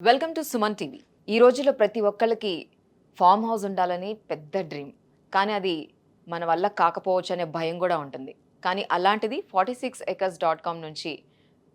Welcome to Suman TV. ఈ రోజుల్లో ప్రతి ఒక్కళ్ళకి ఫామ్ హౌస్ ఉండాలని పెద్ద డ్రీమ్. కానీ అది మన వల్ల కాకపోవచ్చు అనే భయం కూడా ఉంటుంది. కానీ అలాంటిది forty six acres dot com నుంచి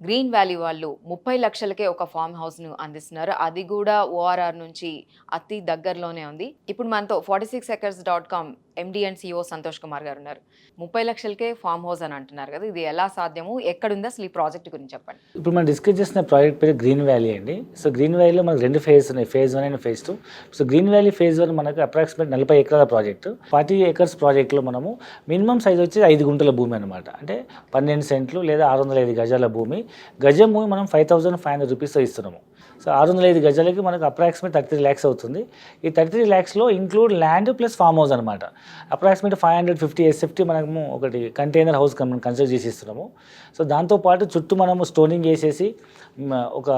గ్రీన్ వ్యాలీ వాళ్ళు ముప్పై లక్షలకే ఒక ఫామ్ హౌస్ను అందిస్తున్నారు. అది కూడా ఓఆర్ఆర్ నుంచి అతి దగ్గరలోనే ఉంది. ఇప్పుడు మనతో forty six acres dot com MD and CEO Santosh Kumar garu ఉన్నారు. ముప్పై లక్షలకే ఫామ్ హౌస్ అని అంటున్నారు కదా ఇది ఎలా సాధ్యము? ఎక్కడుంది అసలు ఈ ప్రాజెక్ట్ గురించి చెప్పండి. ఇప్పుడు మనం డిస్కస్ చేసిన ప్రాజెక్ట్ పేరు గ్రీన్ వ్యాలీ అండి. సో గ్రీన్ వ్యాలీలో మనకు రెండు ఫేజ్ ఉన్నాయి phase one and phase two. So green valley phase one మనకు అప్రాక్సిమేట్ నలభై ఎకరాల ప్రాజెక్ట్. ఫార్టీ ఎకర్స్ ప్రాజెక్ట్లో మనము మినిమం సైజ్ వచ్చి ఐదు గుంటల భూమి అనమాట అంటే పన్నెండు సెంట్లు లేదా ఆరు వందల ఐదు గజాల భూమి. గజం మనం ఫైవ్ థౌసండ్ ఫైవ్ హండ్రెడ్ రూపీస్తో ఇస్తున్నాము. సో ఆరు వందల ఐదు గజాలకి మనకు అప్రాక్సిమేట్ థర్టీ త్రీ ల్యాక్స్ అవుతుంది. ఈ thirty three ల్యాక్స్లో include land plus farm house అనమాట approximate five hundred fifty SFT మనము ఒకటి కంటైనర్ హౌస్ మనం కన్స్ట్రక్ట్ చేసి ఇస్తున్నాము సో దాంతోపాటు చుట్టూ మనము స్టోనింగ్ వేసేసి ఒక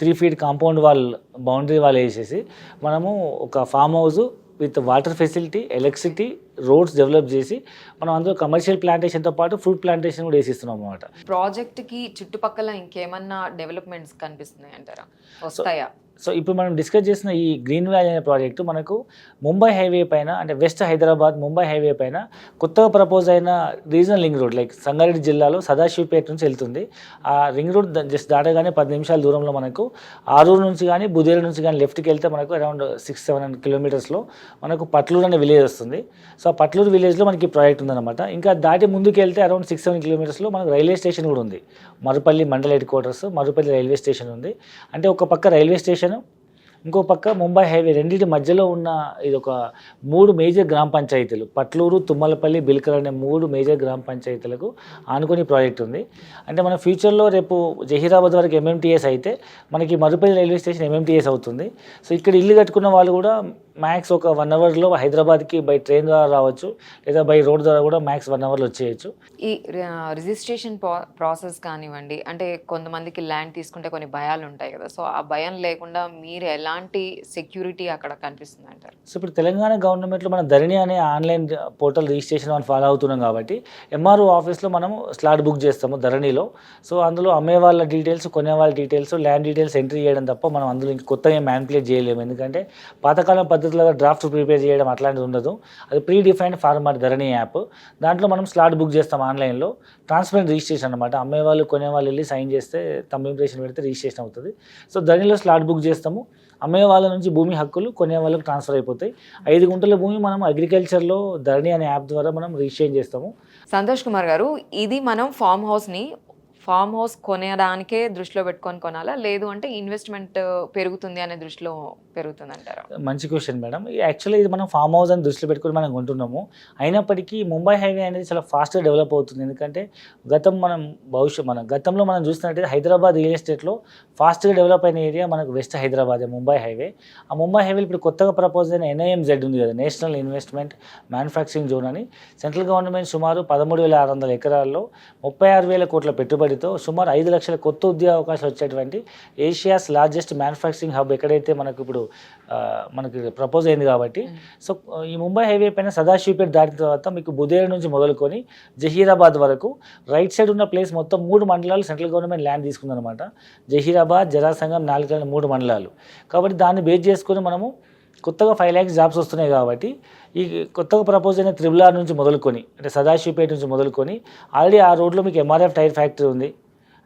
three feet compound wall boundary wall వేసేసి మనము ఒక farm house with water facility electricity roads develop చేసి మనం అందులో కమర్షియల్ ప్లాంటేషన్తో పాటు ఫ్రూట్ ప్లాంటేషన్ కూడా వేసిస్తున్నాం అనమాట ప్రాజెక్ట్కి చుట్టుపక్కల ఇంకేమన్నా డెవలప్మెంట్స్ కనిపిస్తున్నాయి అంటారా వస్తాయా? సో ఇప్పుడు మనం డిస్కస్ చేసిన ఈ గ్రీన్ వ్యాలీ అనే ప్రాజెక్టు మనకు ముంబై హైవే పైన అంటే వెస్ట్ హైదరాబాద్ ముంబై హైవే పైన కొత్తగా ప్రపోజ్ అయిన regional ring road like Sangareddy జిల్లాలో సదాశివపేట నుంచి వెళ్తుంది. ఆ రింగ్ రోడ్ జస్ట్ దాటగానే పది నిమిషాల దూరంలో మనకు ఆరూరు నుంచి కానీ బుదేరు నుంచి కానీ లెఫ్ట్కి వెళ్తే మనకు అరౌండ్ సిక్స్ సెవెన్ హండ్రెడ్ కిలోమీటర్స్లో మనకు పట్లూరు అనే విలేజ్ వస్తుంది. సో ఆ పట్లూరు విలేజ్లో మనకి ప్రాజెక్ట్ ఉందన్నమాట. ఇంకా దాటి ముందుకు వెళ్తే అరౌండ్ సిక్స్ సెవెన్ కిలోమీటర్స్లో మనకు రైల్వే స్టేషన్ కూడా ఉంది. మరుపల్లి మండల head quarters Marupalli railway station ఉంది. అంటే ఒక పక్క రైల్వే స్టేషన్ ఇంకో పక్క ముంబై హైవే రెండింటి మధ్యలో ఉన్న ఇది ఒక మూడు మేజర్ గ్రామ పంచాయతీలు. పట్లూరు తుమ్మలపల్లి బిల్కర్ అనే మూడు మేజర్ గ్రామ పంచాయతీలకు ఆనుకొని ప్రాజెక్ట్ ఉంది. అంటే మన ఫ్యూచర్లో రేపు జహీరాబాద్ వరకు ఎంఎంటీఎస్ అయితే మనకి మరుపల్లి రైల్వే స్టేషన్ ఎంఎంటీఎస్ అవుతుంది. సో ఇక్కడ ఇల్లు కట్టుకున్న వాళ్ళు కూడా మ్యాక్స్ ఒక వన్ అవర్లో హైదరాబాద్కి బై ట్రైన్ ద్వారా రావచ్చు లేదా బై రోడ్ ద్వారా కూడా మ్యాక్స్ వన్ అవర్లో వచ్చేయచ్చు. ఈ రిజిస్ట్రేషన్ ప్రాసెస్ కానివ్వండి అంటే కొంతమందికి ల్యాండ్ తీసుకుంటే కొన్ని భయాలు ఉంటాయి కదా సో ఆ భయం లేకుండా మీరు ఎలాంటి సెక్యూరిటీ అక్కడ కనిపిస్తుంది అంటారు? సో ఇప్పుడు తెలంగాణ గవర్నమెంట్లో మన ధరణి అనే ఆన్లైన్ పోర్టల్ రిజిస్ట్రేషన్ మనం ఫాలో అవుతున్నాం కాబట్టి ఎంఆర్ఓ ఆఫీస్లో మనము స్లాట్ బుక్ చేస్తాము ధరణిలో. సో అందులో అమ్మే వాళ్ళ డీటెయిల్స్ కొనే వాళ్ళ డీటెయిల్స్ ల్యాండ్ డీటెయిల్స్ ఎంట్రీ చేయడం తప్ప మనం అందులో ఇంక కొత్తగా మ్యానిపులేట్ చేయలేము. ఎందుకంటే పాతకాలం పద్ధతిలో డ్రాఫ్ట్ ప్రిపేర్ చేయడం అట్లాంటిది ఉండదు. అది pre defined format Dharani app దాంట్లో మనం స్లాట్ బుక్ చేస్తాం ఆన్లైన్లో ట్రాన్స్పరెంట్ రిజిస్ట్రేషన్ అనమాట అమ్మే వాళ్ళు కొనే వాళ్ళు వెళ్ళి సైన్ చేస్తే తమ ఇంప్రెషన్ పెడితే రిజిస్ట్రేషన్ అవుతుంది. సో ధరణిలో స్లాట్ బుక్ చేస్తాము. అమ్మే వాళ్ళ నుంచి భూమి హక్కులు కొనే వాళ్ళకి ట్రాన్స్ఫర్ అయిపోతాయి. ఐదు గుంటల భూమి మనం అగ్రికల్చర్లో ధరణి అనే యాప్ ద్వారా మనం రిజిస్ట్రేషన్ చేస్తాము. సంతోష్ కుమార్ గారు ఇది మనం ఫామ్ హౌస్ని ఫామ్ హౌస్ కొనేదానికే దృష్టిలో పెట్టుకొని కొనాలా? లేదు అంటే ఇన్వెస్ట్మెంట్ పెరుగుతుంది అనే దృష్టిలో పెరుగుతుంది అంటారా మంచి క్వశ్చన్ మేడం. యాక్చువల్లీ ఇది మనం ఫామ్ హౌస్ అని దృష్టిలో పెట్టుకొని మనం కొంటున్నాము. అయినప్పటికీ ముంబై హైవే అనేది చాలా ఫాస్ట్గా డెవలప్ అవుతుంది. ఎందుకంటే గతం మనం భవిష్యత్ మనం గతంలో మనం చూసినట్టయితే హైదరాబాద్ రియల్ ఎస్టేట్లో ఫాస్ట్గా డెవలప్ అయిన ఏరియా మనకు వెస్ట్ హైదరాబాద్ ముంబై హైవే. ఆ ముంబై హైవే ఇప్పుడు కొత్తగా ప్రపోజ్ అయిన ఎన్ఐఎంజెడ్ ఉంది కదా నేషనల్ ఇన్వెస్ట్మెంట్ మ్యానుఫ్యాక్చరింగ్ జోన్ అని. సెంట్రల్ గవర్నమెంట్ సుమారు పదమూడు వేల ఆరు వందల ఎకరాల్లో ముప్పై ఆరు వేల కోట్ల పెట్టుబడి పెట్టుబడితో సుమారు ఐదు లక్షల కొత్త ఉద్యోగ అవకాశాలు వచ్చేటువంటి ఏషియాస్ లార్జెస్ట్ మ్యానుఫ్యాక్చరింగ్ హబ్ ఎక్కడైతే మనకు ఇప్పుడు మనకి ప్రపోజ్ అయింది కాబట్టి. సో ఈ ముంబై హైవే పైన సదాశివపేట దాటిన తర్వాత మీకు బుదేరు నుంచి మొదలుకొని జహీరాబాద్ వరకు రైట్ సైడ్ ఉన్న ప్లేస్ మొత్తం మూడు మండలాలు సెంట్రల్ గవర్నమెంట్ ల్యాండ్ తీసుకుందనమాట జహీరాబాద్ జరాసంగం నాలుగు మూడు మండలాలు. కాబట్టి దాన్ని బేస్ చేసుకొని మనము కొత్తగా ఫైవ్ ల్యాక్స్ జాబ్స్ వస్తున్నాయి కాబట్టి ఈ కొత్తగా ప్రపోజ్ అయిన త్రిబుల్ ఆర్ నుంచి మొదలుకొని అంటే సదాశివపేట నుంచి మొదలుకొని ఆల్రెడీ ఆ రోడ్లో మీకు ఎంఆర్ఎఫ్ టైర్ ఫ్యాక్టరీ ఉంది.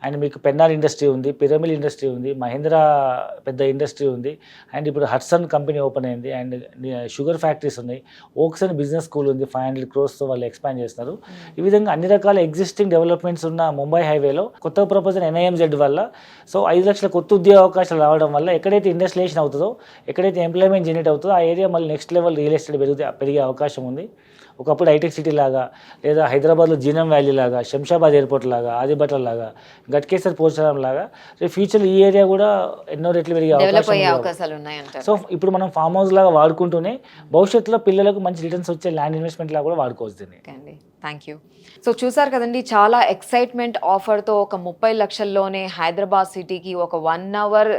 అండ్ మీకు పెన్నార్ ఇండస్ట్రీ ఉంది పిరమిల్ ఇండస్ట్రీ ఉంది మహేంద్ర పెద్ద ఇండస్ట్రీ ఉంది అండ్ ఇప్పుడు హట్సన్ కంపెనీ ఓపెన్ అయింది అండ్ షుగర్ ఫ్యాక్టరీస్ ఉన్నాయి. ఓక్స్ అండ్ బిజినెస్ స్కూల్ ఉంది ఫైవ్ హండ్రెడ్ క్రోర్స్తో వాళ్ళు ఎక్స్పాండ్ చేస్తున్నారు. ఈ విధంగా అన్ని రకాల ఎగ్జిస్టింగ్ డెవలప్మెంట్స్ ఉన్న ముంబై హైవేలో కొత్త ప్రపోజల్ ఎన్ఐఎంజెడ్ వల్ల సో ఐదు లక్షల కొత్త ఉద్యోగ అవకాశాలు రావడం వల్ల ఎక్కడైతే ఇండస్ట్రియేషన్ అవుతుందో ఎక్కడైతే ఎంప్లాయ్మెంట్ జనరేట్ అవుతుందో ఆ ఏరియా మళ్ళీ నెక్స్ట్ లెవెల్ రియల్ ఎస్టేట్ పెరిగే పెరిగే అవకాశం ఉంది. ఒకప్పుడు హైటెక్ సిటీ లాగా లేదా హైదరాబాద్లో జీనం వ్యాలీ లాగా శంషాబాద్ ఎయిర్పోర్ట్ లాగా ఆదిబట్ల లాగా గట్కేసర్ పోచారం లాగా రేపు ఫ్యూచర్లో ఈ ఏరియా కూడా ఎన్నో రెట్లు పెరిగే. అవకాశాలు సో ఇప్పుడు మనం ఫామ్ హౌస్ లాగా వాడుకుంటూనే భవిష్యత్తులో పిల్లలకు మంచి రిటర్న్స్ వచ్చే ల్యాండ్ ఇన్వెస్ట్మెంట్ లాగా కూడా వాడుకోవచ్చు దీన్ని. థ్యాంక్ యూ సో చూసారు కదండి చాలా ఎక్సైట్మెంట్ ఆఫర్తో ఒక ముప్పై లక్షల్లోనే హైదరాబాద్ సిటీకి ఒక వన్ అవర్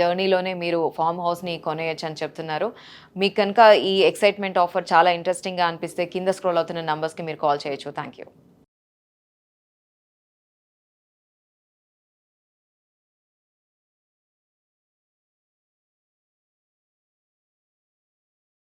జర్నీలోనే మీరు ఫామ్ హౌస్ని కొనేయచ్చు అని చెప్తున్నారు. మీకు కనుక ఈ ఎక్సైట్మెంట్ ఆఫర్ చాలా ఇంట్రెస్టింగ్గా అనిపిస్తే కింద స్క్రోల్ అవుతున్న నంబర్స్కి మీరు కాల్ చేయొచ్చు. Thank you